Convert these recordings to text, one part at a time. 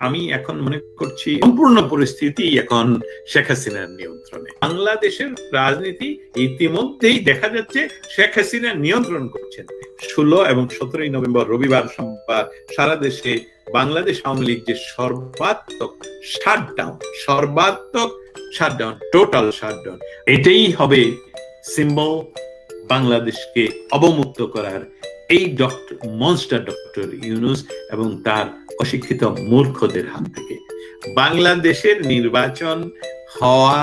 আমি এখন মনে করছি সম্পূর্ণ পরিস্থিতি এখন শেখ হাসিনার নিয়ন্ত্রণে। বাংলাদেশের রাজনীতি ইতিমধ্যেই দেখা যাচ্ছে শেখ হাসিনা নিয়ন্ত্রণ করছেন। ষোলো এবং সতেরোই নভেম্বর রবিবার সোমবার সারা দেশে বাংলাদেশ আওয়ামী লীগ যে সর্বাত্মক শাটডাউন সর্বাত্মক শাটডাউন টোটাল শাটডাউন এটাই হবে সিম্বল বাংলাদেশকে অবমুক্ত করার এই ডক্টর মনস্টার ডক্টর ইউনুস এবং তার অশিক্ষিত মূর্খদের হাত থেকে। বাংলাদেশের নির্বাচন হওয়া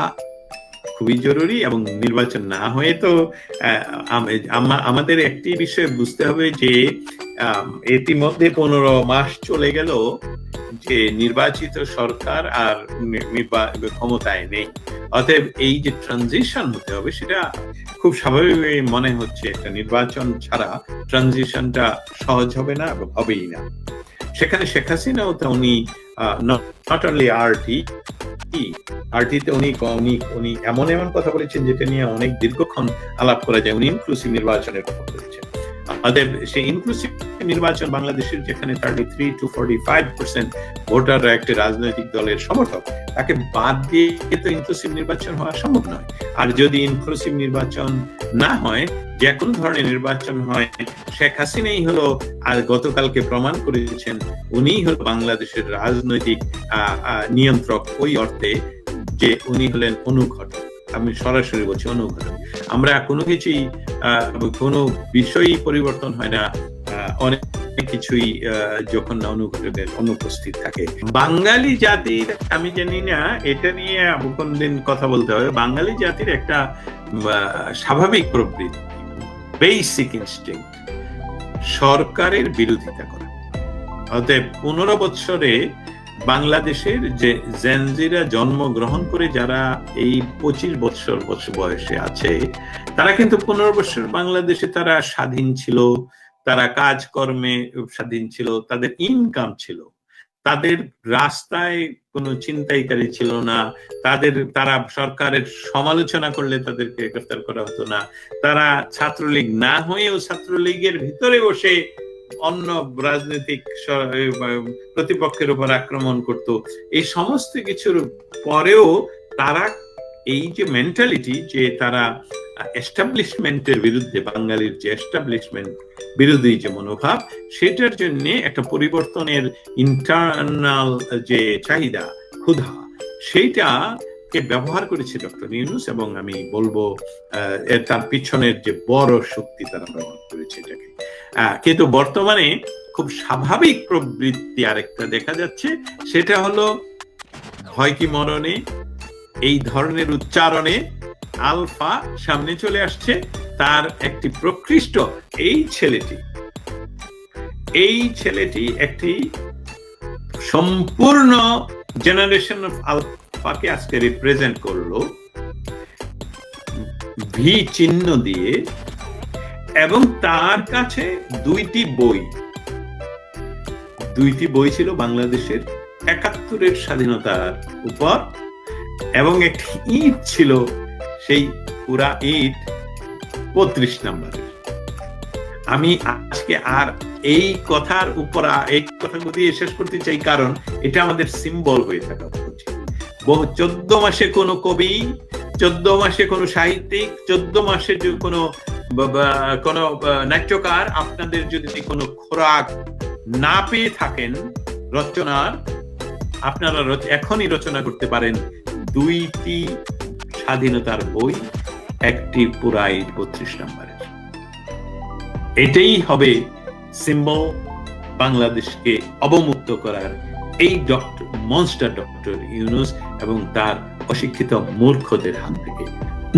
খুবই জরুরি এবং নির্বাচন না হয়ে তো আমাদের একটি বিষয় বুঝতে হবে যে ইতিমধ্যে পনেরো মাস চলে গেল। যে নির্বাচিত সরকার আর ক্ষমতায় নেই। অতএব এই যে ট্রানজিশন হতে হবে, সেটা খুব স্বাভাবিক মনে হচ্ছে একটা নির্বাচন ছাড়া ট্রানজিশনটা সহজ হবে না এবং হবেই না। সেখানে শেখ হাসিনাও তো উনি নট অনলি আরটি আরটিতে উনি উনি উনি এমন এমন কথা বলেছেন যেটা নিয়ে অনেক দীর্ঘক্ষণ আলাপ করা যায়। উনি ইনক্লুসিভ নির্বাচনের কথা বলেছেন। অতএব সেই ইনক্লুসিভ নির্বাচন বাংলাদেশের যেখানে thirty three to forty five percent ভোটাররা একটি রাজনৈতিক দলের সমর্থক, তাকে বাদ দিয়ে তো ইনক্লুসিভ নির্বাচন হওয়া সম্ভব নয়। আর যদি ইনক্লুসিভ নির্বাচন না হয়, যে কোনো ধরনের নির্বাচন হয়, শেখ হাসিনাই হলো, আর গতকালকে প্রমাণ করেছেন, উনিই হলো বাংলাদেশের রাজনৈতিক নিয়ন্ত্রক ওই অর্থে, যে উনি হলেন অনুঘটক। আমি সরাসরি বলছি, অনুঘটক। আমরা কোনো কিছুই কোনো বিষয়ই পরিবর্তন হয় না অনেক কিছুই যখন না অনুঘটকের অনুপস্থিত থাকে। বাঙালি জাতির, আমি জানি না, এটা নিয়ে কোনদিন কথা বলতে হবে, বাঙালি জাতির একটা স্বাভাবিক প্রবৃত্তি বেসিক ইনস্টিং সরকারের বিরোধিতা করা। অতএব পনেরো বৎসরে বাংলাদেশের যে জেনজিরা জন্মগ্রহণ করে যারা এই পঁচিশ বছর বছর বয়সে আছে, তারা কিন্তু পনেরো বছর বাংলাদেশে তারা স্বাধীন ছিল, তারা কাজকর্মে স্বাধীন ছিল, তাদের ইনকাম ছিল। তাদের রাস্তায় কোনো চিন্তাইকারী ছিল না। তাদের, তারা সরকারের সমালোচনা করলে তাদেরকে গ্রেফতার করা হতো না। তারা ছাত্রলীগ না হয়েও ছাত্রলীগের ভিতরে বসে অন্য রাজনৈতিক প্রতিপক্ষের উপর আক্রমণ করত। এই সমস্ত কিছুর পরেও তারা এই যে মেন্টালিটি যে তারা এস্টাবলিশমেন্টের বিরুদ্ধে, বাঙালির যে এস্টাবলিশমেন্ট বিরোধী যে মনোভাব, সেটার জন্য একটা পরিবর্তনের ইন্টারনাল যে চাহিদা, ক্ষুধা সেইটা কে ব্যবহার করেছে ডক্টর ইউনুস এবং আমি বলব তার পিছনের যে বড় শক্তি তারা ব্যবহার করেছে এটাকে। কিন্তু বর্তমানে খুব স্বাভাবিক প্রবৃত্তি আরেকটা দেখা যাচ্ছে, সেটা হলো ভয় কি মরণে? এই ধরনের উচ্চারণে আলফা সামনে চলে আসছে, তার একটি প্রকৃষ্ট এই ছেলেটি। এই ছেলেটি একটি সম্পূর্ণ জেনারেশন অফ আলফাকে আজকে রিপ্রেজেন্ট করল। ভি চিহ্ন দিয়ে এবং তার কাছে দুইটি বই। দুইটি বই ছিল বাংলাদেশের একাত্তরের স্বাধীনতার উপর এবং একটি ইট ছিল সেই পুরা ইট বত্রিশ নাম্বারের। আমি আজকে আর এই কথার উপর এই কথাগুলো দিয়ে শেষ করতে চাই কারণ এটা আমাদের সিম্বল হয়ে থাকা উচিত। বহু চোদ্দ মাসে কোনো কবি, চোদ্দ মাসে কোনো সাহিত্যিক, চোদ্দ মাসে কোনো কোনো নাট্যকার আপনাদের যদি কোনো খোরাক না পেয়ে থাকেন রচনার, আপনারা এখনই রচনা করতে পারেন দুইটি স্বাধীনতার বই, একটি পুরাই বত্রিশ নম্বরের। এটাই হবে সিম্বল বাংলাদেশকে অবমুক্ত করার এই ডক্টর মনস্টার ডক্টর ইউনুস এবং তার অশিক্ষিত মূর্খদের হাত থেকে।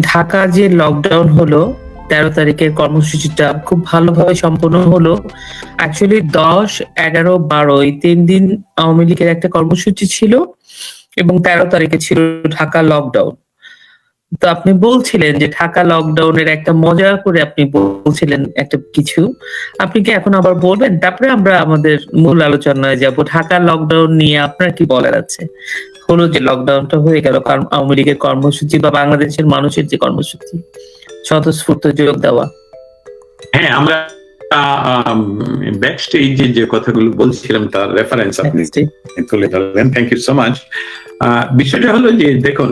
ঢাকা যে লকডাউন হলো তেরো তারিখের কর্মসূচিটা খুব ভালোভাবে সম্পন্ন হলো। অ্যাকচুয়ালি দশ, এগারো, বারো এই তিন দিন আওয়ামী লীগের একটা কর্মসূচি ছিল এবং তেরো তারিখে ছিল ঢাকা লকডাউন তো আপনি বলছিলেন যে ঢাকা লকডাউনের একটা মজা করে আপনি বলছিলেন একটা কিছু। আপনি কি এখন আবার বলবেন? তারপরে আমরা আমাদের মূল আলোচনায় যাব। ঢাকা লকডাউন নিয়ে আপনার কি বলার আছে? হলো যে লকডাউনটা হয়ে গেল কারণ আওয়ামী লীগের কর্মসূচি বা বাংলাদেশের মানুষের যে কর্মসূচি। স্বতঃস্ফূর্ত যোগ দেওয়া। হ্যাঁ আমরা ব্যাক স্টেজে যে কথাগুলো বলছিলাম তার রেফারেন্স আপনি তুলে ধরলেন। থ্যাংক ইউ সো মাচ বিষয়টা হলো যে দেখুন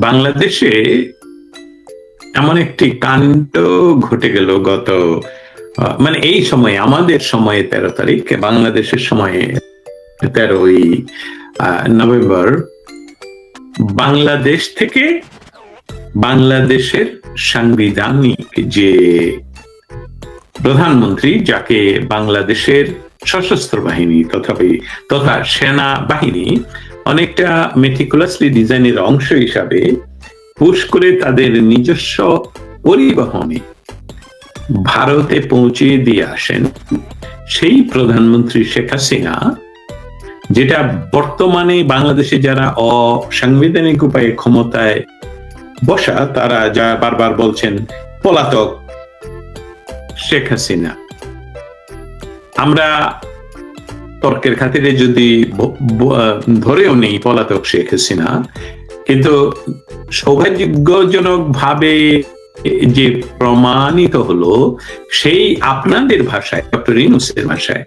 বাংলাদেশে এমন একটি কাণ্ড ঘটে গেল গত মানে এই সময়ে আমাদের সময়ে তেরো তারিখ বাংলাদেশের সময়ে তেরোই আহ, নভেম্বর বাংলাদেশ থেকে বাংলাদেশের সাংবিধানিক যে প্রধানমন্ত্রী, যাকে বাংলাদেশের সশস্ত্র বাহিনী তথাপি তথা সেনা বাহিনী অনেকটা মেটিকুলাসলি ডিজাইনের অংশ হিসাবে পুশ করে তাদের নিজস্ব পরিবহনে ভারতে পৌঁছে দিয়ে আসেন সেই প্রধানমন্ত্রী শেখ হাসিনা, যেটা বর্তমানে বাংলাদেশে যারা অসাংবিধানিক উপায়ে ক্ষমতায় বসা তারা যা বারবার বলছেন, পলাতক শেখ হাসিনা। আমরা তর্কের খাতিরে যদি ধরেও নেই পলাতক শেখ হাসিনা, কিন্তু সৌভাগ্যজনক ভাবে যে প্রমাণিত হলো, সেই আপনাদের ভাষায়, ডক্টর ইনুসের ভাষায়,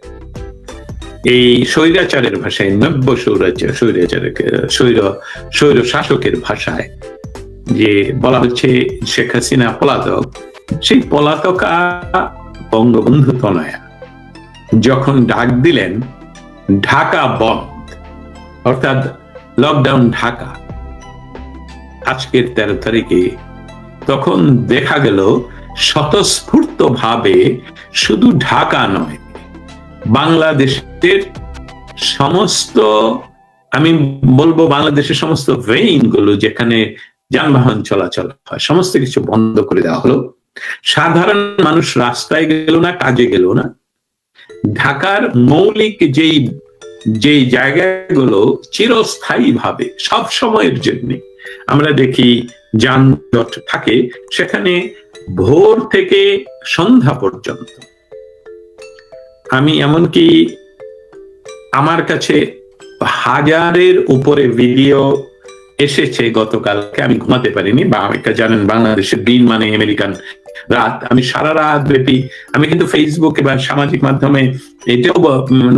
এই স্বৈরাচারের ভাষায়, নব্য স্বৈরাচার স্বৈরাচারের স্বৈর স্বৈর শাসকের ভাষায় যে বলা হচ্ছে শেখ হাসিনা পলাতক, সেই পলাতকা বঙ্গবন্ধু তনয়া যখন ডাক দিলেন, ঢাকা বন্ধ, অর্থাৎ লকডাউন ঢাকা, আজকের তেরো তারিখে, তখন দেখা গেল স্বতঃস্ফূর্ত ভাবে শুধু ঢাকা নয়, বাংলাদেশের সমস্ত, আমি বলব বাংলাদেশের সমস্ত ভেইনগুলো যেখানে যানবাহন চলাচল হয়। সমস্ত কিছু বন্ধ করে দেওয়া হলো। সাধারণ মানুষ রাস্তায় গেল না, কাজে গেল না। ঢাকার মৌলিক যেই যেই জায়গাগুলো চিরস্থায়ী ভাবে সব সময়ের জন্য আমরা দেখি যানজট থাকে, সেখানে ভোর থেকে সন্ধ্যা পর্যন্ত। আমি এমনকি আমার কাছে হাজারের উপরে ভিডিও এসেছে গতকালকে, আমি ঘুমাতে পারিনি, বা এটা জানেন বাংলাদেশের দিন মানে আমেরিকান রাত। আমি সারা রাত ব্যাপী, আমি কিন্তু ফেসবুকে বা সামাজিক মাধ্যমে এটাও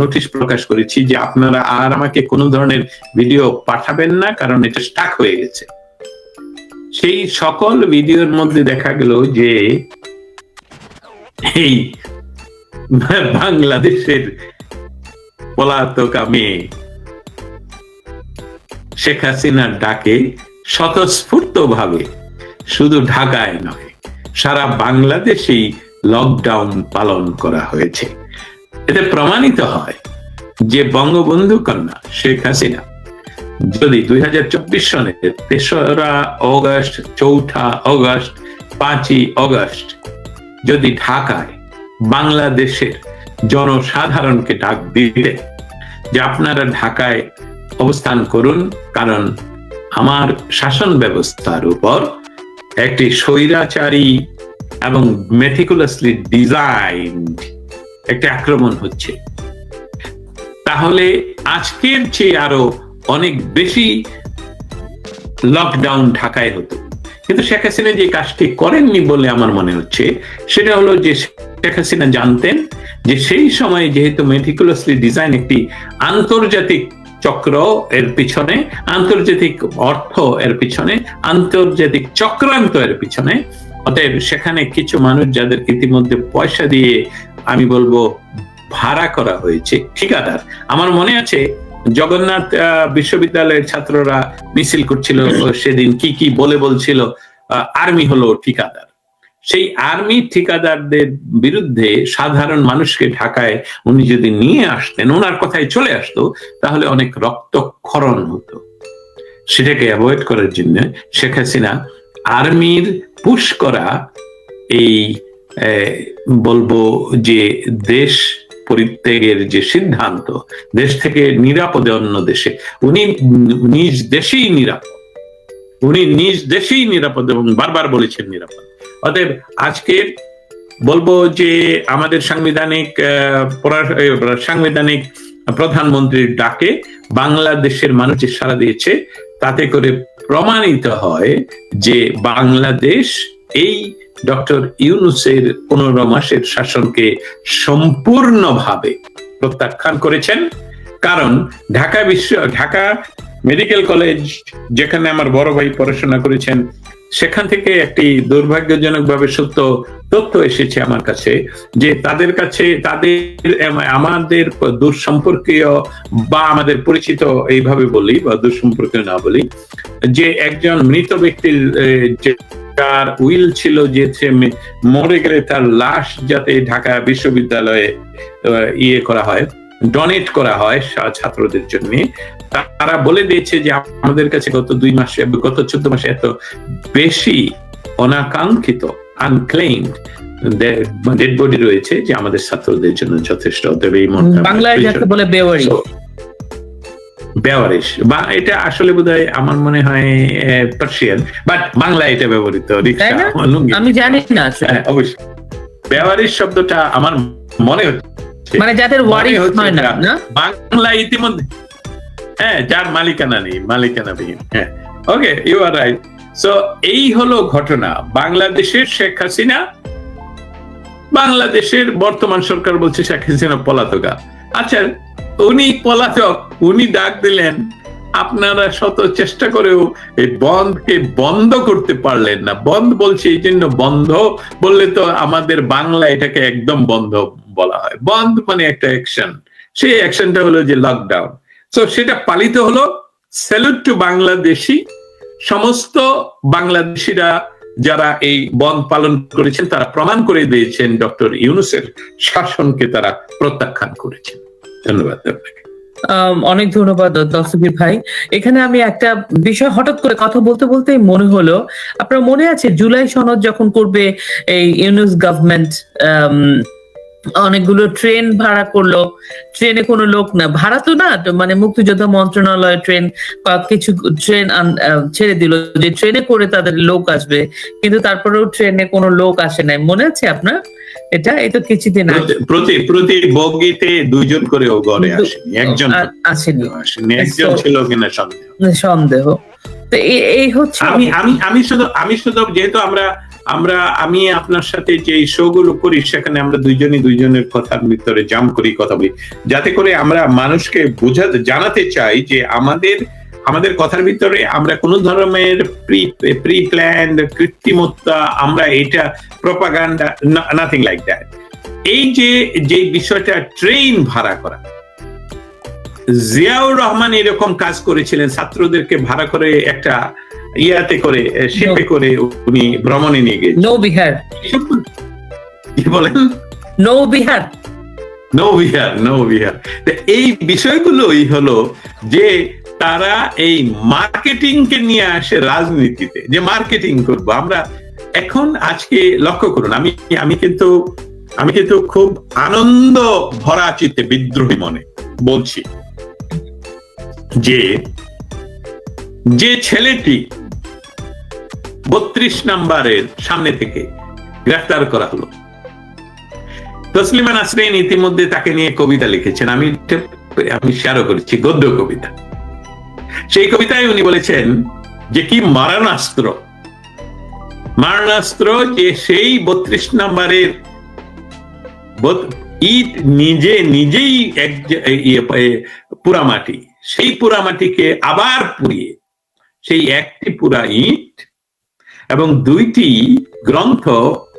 নোটিশ প্রকাশ করেছি যে আপনারা আর আমাকে কোনো ধরনের ভিডিও পাঠাবেন না, কারণ এটা স্টাক হয়ে গেছে। সেই সকল ভিডিওর মধ্যে দেখা গেল যে এই বাংলাদেশের পলাতকা মেয়ে শেখ হাসিনার ডাকে স্বতঃস্ফূর্ত ভাবে শুধু ঢাকায় নয়, সারা বাংলাদেশেই লকডাউন পালন করা হয়েছে। এতে প্রমাণিত হয় যে বঙ্গবন্ধু কন্যা শেখ হাসিনা যদি দুই হাজার চব্বিশ সনের তেসরা অগস্ট, চৌঠা অগস্ট, পাঁচই অগস্ট যদি ঢাকায় বাংলাদেশের জনসাধারণকে ডাক দিতেন, যে আপনারা ঢাকায় অবস্থান করুন, কারণ আমার শাসন ব্যবস্থার উপর একটি স্বৈরাচারী এবং মেথিকুলাসলি ডিজাইন একটা আক্রমণ হচ্ছে। তাহলে আজকের চেয়ে আরও অনেক বেশি লকডাউন ঢাকায় হতো। কিন্তু শেখ হাসিনা যে কাজটি করেননি বলে আমার মনে হচ্ছে, সেটা হলো যে শেখ হাসিনা জানতেন যে সেই সময়ে যেহেতু মেটিকুলাসলি ডিজাইন একটি আন্তর্জাতিক চক্র এর পিছনে, আন্তর্জাতিক অর্থ এর পিছনে, আন্তর্জাতিক চক্রান্ত এর পিছনে। অতএব সেখানে কিছু মানুষ যাদের ইতিমধ্যে পয়সা দিয়ে, আমি বলব, ভাড়া করা হয়েছে। ঠিকাদার আমার মনে আছে, জগন্নাথ বিশ্ববিদ্যালয়ের ছাত্ররা মিছিল করছিল সেদিন কি কি বলে বলছিল আর্মি হলো ঠিকাদার সেই আর্মি ঠিকাদারদের বিরুদ্ধে সাধারণ মানুষকে ঢাকায় উনি যদি নিয়ে আসতেন, ওনার কথায় চলে আসতো, তাহলে অনেক রক্তক্ষরণ হতো। সেটাকে অ্যাভয়েড করার জন্য শেখ হাসিনা আর্মির পুশ করা এই বলব যে দেশ পরিত্যাগের যে সিদ্ধান্ত, দেশ থেকে নিরাপদে অন্য দেশে, উনি নিজ দেশেই নিরাপদ। উনি নিজ দেশেই নিরাপদ এবং বারবার বলেছেন নিরাপদ। অতএব আজকে বলব যে আমাদের সাংবিধানিক সাংবিধানিক প্রধানমন্ত্রীর ডাকে বাংলাদেশের মানুষ যে সাড়া দিয়েছে, তাতে করে প্রমাণিত হয় যে বাংলাদেশ এই ডক্টর ইউনুসের পনেরো মাসের শাসনকে সম্পূর্ণভাবে প্রত্যাখ্যান করেছেন। কারণ ঢাকা বিশ্ব, ঢাকা মেডিকেল কলেজ, যেখানে আমার বড় ভাই পড়াশোনা করেছেন সেখান থেকে একটি দুর্ভাগ্যজনকভাবে সত্য তথ্য এসেছে আমার কাছে যে তাদের কাছে, তাদের আমাদের দুঃসম্পর্কীয় বা আমাদের পরিচিত এইভাবে বলি বা দুঃসম্পর্কীয় না বলি, যে একজন মৃত ব্যক্তির তার উইল ছিল যে মরে গেলে তার লাশ যাতে ঢাকা বিশ্ববিদ্যালয়ে ইয়ে করা হয়। ডোনেট করা হয় ছাত্রদের জন্য। তারা বলে দিয়েছে যে আমাদের কাছে গত দুই মাসে গত চোদ্দ মাসে এত বেশি অনাকাঙ্ক্ষিত আনক্লেইমড ডেড বডি রয়েছে যে আমাদের ছাত্রদের জন্য যথেষ্ট। অতএব এই মুহূর্তে বাংলায় বলে বেওয়ারি। বেওয়ারিশ বা এটা আসলে বোধহয় আমার মনে হয় পার্সিয়ান বাট বাংলায় এটা ব্যবহৃত। আমি জানি না হ্যাঁ, অবশ্যই। বেওয়ারিশ শব্দটা আমার মনে হচ্ছে মানে যাদের ওয়ারিশ হয় না না? বাংলা ইতিমধ্যে। হ্যাঁ যার মালিকানা নেই মালিকানা বিহীন। হ্যাঁ। Okay you are right so এই হলো ঘটনা। বাংলাদেশের শেখ হাসিনা বাংলাদেশের বর্তমান সরকার বলছে শেখ হাসিনা পলাতকা। আচ্ছা উনি পলাতক উনি ডাক দিলেন আপনারা শত চেষ্টা করেও এই বন্ধকে বন্ধ করতে পারলেন না। বন্ধ বলছে এই জন্য বন্ধ বললে তো আমাদের বাংলা এটাকে একদম বন্ধ। বলা হয়। বন্ধ মানে একটা অ্যাকশন সেই অ্যাকশনটা হলো যে লকডাউন তো সেটা পালিত হলো। Salute to Bangladeshi. সমস্ত বাংলাদেশিরা যারা এই বন্ধ পালন করেছেন, তারা প্রমাণ করে দিয়েছেন ডক্টর ইউনুসের শাসনকে তারা প্রত্যাখ্যান করেছেন। ধন্যবাদ আপনাকে। অনেক ধন্যবাদ দস্তগীর ভাই। এখানে আমি একটা বিষয় হঠাৎ করে কথা বলতে বলতে মনে হলো, আপনার মনে আছে জুলাই সনদ যখন করবে এই ইউনুস গভর্নমেন্ট অনেকগুলো ট্রেন ভাড়া করল। ট্রেনে কোনো লোক না। ভাড়া তো না মানে মুক্তিযোদ্ধা মন্ত্রণালয় ট্রেন বা কিছু ট্রেন ছেড়ে দিল যে ট্রেনে করে তাদের লোক আসবে। কিন্তু তারপরেও ট্রেনে কোনো লোক আসে নাই। মনে আছে আপনার? এটা এই তো কিছুদিন প্রতি- প্রতি বগিতে দুইজন করেও গড়ে আসেনি একজন আসেনি। একজন ছিল কিনা সন্দেহ। সন্দেহ। তো এই হচ্ছে আমি আমি আমি শুধু আমি শুধু যেহেতু আমরা আমরা, আমি আপনার সাথে যে শো গুলো করি, সেখানে আমরা দুইজনই দুইজনের কথার ভিতরে জাম করি, কথা বলি। যাতে করে আমরা মানুষকে বোঝাতে জানাতে চাই যে আমাদের আমাদের কথার ভিতরে আমরা কোন ধরনের প্রি প্রি প্ল্যান কৃত্রিমত্তা আমরা এটা প্রপাগান্ডা নাথিং লাইক দ্যাট এই যে যে বিষয়টা ট্রেন ভাড়া করা। জিয়াউর রহমান এরকম কাজ করেছিলেন, ছাত্রদেরকে ভাড়া করে একটা ইয়াতে করে শিপে করে উনি ভ্রমণে নিয়ে গেছেন নৌ বিহার কি বলেন? নৌ বিহার নৌ বিহার নৌ বিহার এই বিষয়গুলোই হলো যে তারা এই মার্কেটিং কে নিয়ে আসে রাজনীতিতে যে মার্কেটিং করব। আমরা এখন আজকে লক্ষ্য করুন আমি আমি কিন্তু আমি কিন্তু খুব আনন্দ ভরা চিত্তে বিদ্রোহী মনে বলছি যে যে ছেলেটি বত্রিশ নাম্বারের সামনে থেকে গ্রেফতার করা হলো। তসলিমা নাসরিন ইতিমধ্যে তাকে নিয়ে কবিতা লিখেছেন। আমি আমি শেয়ারও করেছি, গদ্য কবিতা। সেই কবিতায় উনি বলেছেন যে কি মারণাস্ত্র। মারণাস্ত্র যে সেই বত্রিশ নাম্বারের ইট নিজে নিজেই এক পুরামাটি। সেই পুরামাটিকে আবার পুড়িয়ে, সেই একটি পুরা ইট এবং দুইটি গ্রন্থ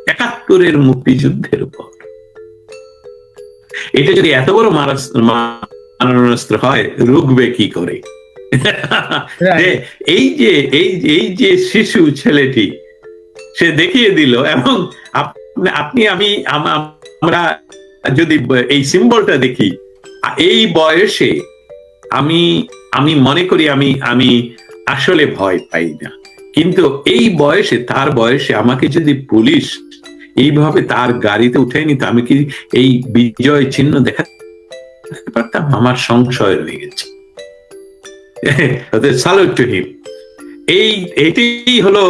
একাত্তরের মুক্তিযুদ্ধের উপর। এটা যদি এত বড় মারণাস্ত্র হয় রুখবে কি করে? যে এই যে এই এই যে শিশু ছেলেটি সে দেখিয়ে দিল এবং আপনি- আপনি আমি আমরা যদি এই সিম্বলটা দেখি এই বয়সে আমি আমি মনে করি আমি আমি আসলে ভয় পাই না। কিন্তু এই বয়সে তার বয়সে আমাকে যদি পুলিশ এইভাবে তার গাড়িতে উঠে নিত আমি কি এই বিজয় চিহ্ন দেখাতে পারতাম? আমার সংশয় রয়ে গেছে। সালুট টু হিম এই এটাই হলো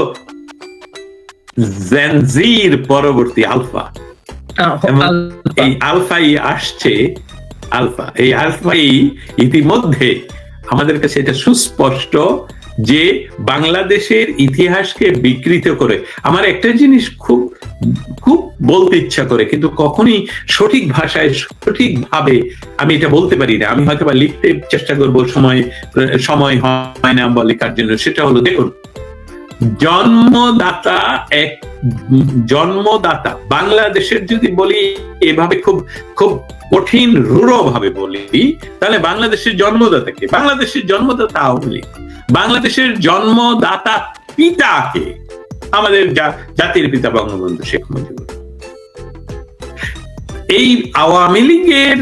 জেনজির পরবর্তী আলফা। এই আলফাই আসছে আলফা। এই আলফাই ইতিমধ্যে আমাদের কাছে এটা সুস্পষ্ট যে বাংলাদেশের ইতিহাসকে বিকৃত করে। আমার একটা জিনিস খুব খুব বলতে ইচ্ছা করে, কিন্তু কখনই সঠিক ভাষায় সঠিক ভাবে আমি এটা বলতে পারি না। আমি হয়তো বা লিখতে চেষ্টা করব, সময় সময় হয় না বা লেখার জন্য, সেটা হলো দেখুন জন্মদাতা এক, জন্মদাতা বাংলাদেশের যদি বলি এভাবে খুব খুব কঠিন রূঢ় ভাবে বলি, তাহলে বাংলাদেশের জন্মদাতাকে বাংলাদেশের জন্মদাতা আওয়ামী বাংলাদেশের জন্মদাতা পিতাকে আমাদের জাতির পিতা বঙ্গবন্ধু শেখ মুজিবুর। এই আওয়ামী লীগের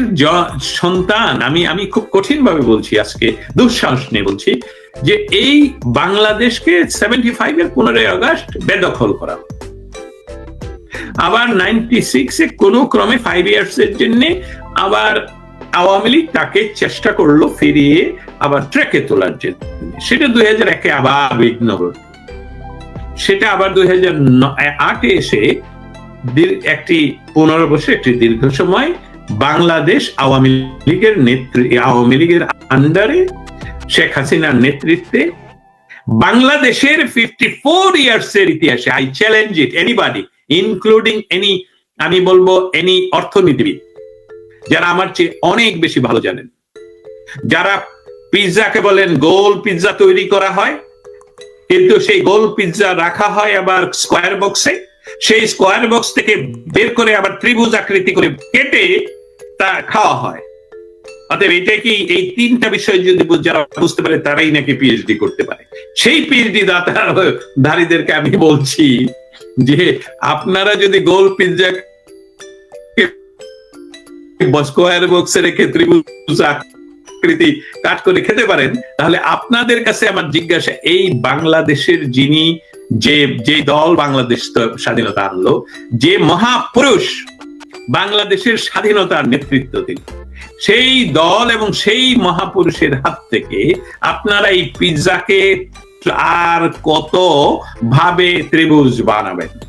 সন্তান, আমি আমি খুব কঠিন ভাবে বলছি আজকে, দুঃসাহস নিয়ে বলছি যে এই বাংলাদেশকে সেভেন্টি ফাইভ এর পনেরোই আগস্ট বেদখল করা আবার নাইনটি সিক্সে কোনো ক্রমে ফাইভ ইয়ার্স এর জন্য আবার আওয়ামী লীগ তাকে চেষ্টা করল ফিরিয়ে, আবার ট্রেকে তোলার জন্য সেটা দুই হাজার একে আবার বিঘ্ন। সেটা আবার দুই হাজার আটে এসে একটি পনেরো বছর একটি দীর্ঘ সময় বাংলাদেশ আওয়ামী লীগের নেতৃ আওয়ামী লীগের আন্ডারে শেখ হাসিনার নেতৃত্বে বাংলাদেশের ফিফটি ফোর ইয়ার্স এর ইতিহাসে I challenge it anybody including any আমি বলব এনি অর্থনীতিবিদ, যারা আমার চেয়ে অনেক বেশি ভালো জানেন। যারা পিৎজাকে বলেন গোল পিৎজা তৈরি করা হয়, কিন্তু সেই গোল পিৎজা রাখা হয় আবার স্কোয়ার বক্সে সেই স্কোয়ার বক্স থেকে বের করে আবার ত্রিভুজ আকৃতি করে কেটে তা খাওয়া হয়। অতএব এটা কি এই তিনটা বিষয় যদি যারা বুঝতে পারে তারাই নাকি পিএইচডি করতে পারে। সেই পিএইচডি দাতা ধারীদেরকে আমি বলছি যে আপনারা যদি গোল পিৎজা স্কোয়ার বক্সে রেখে ত্রিভুজ আকৃতি কাট করে খেতে পারেন, তাহলে আপনাদের কাছে আমার জিজ্ঞাসা, এই বাংলাদেশের যিনি যে যে দল বাংলাদেশ স্বাধীনতা আনলো, যে মহাপুরুষ বাংলাদেশের স্বাধীনতার নেতৃত্ব দিল, সেই দল এবং সেই মহাপুরুষের হাত থেকে আপনারা এই পিৎজাকে আর কত ভাবে ত্রিভুজ বানাবেন?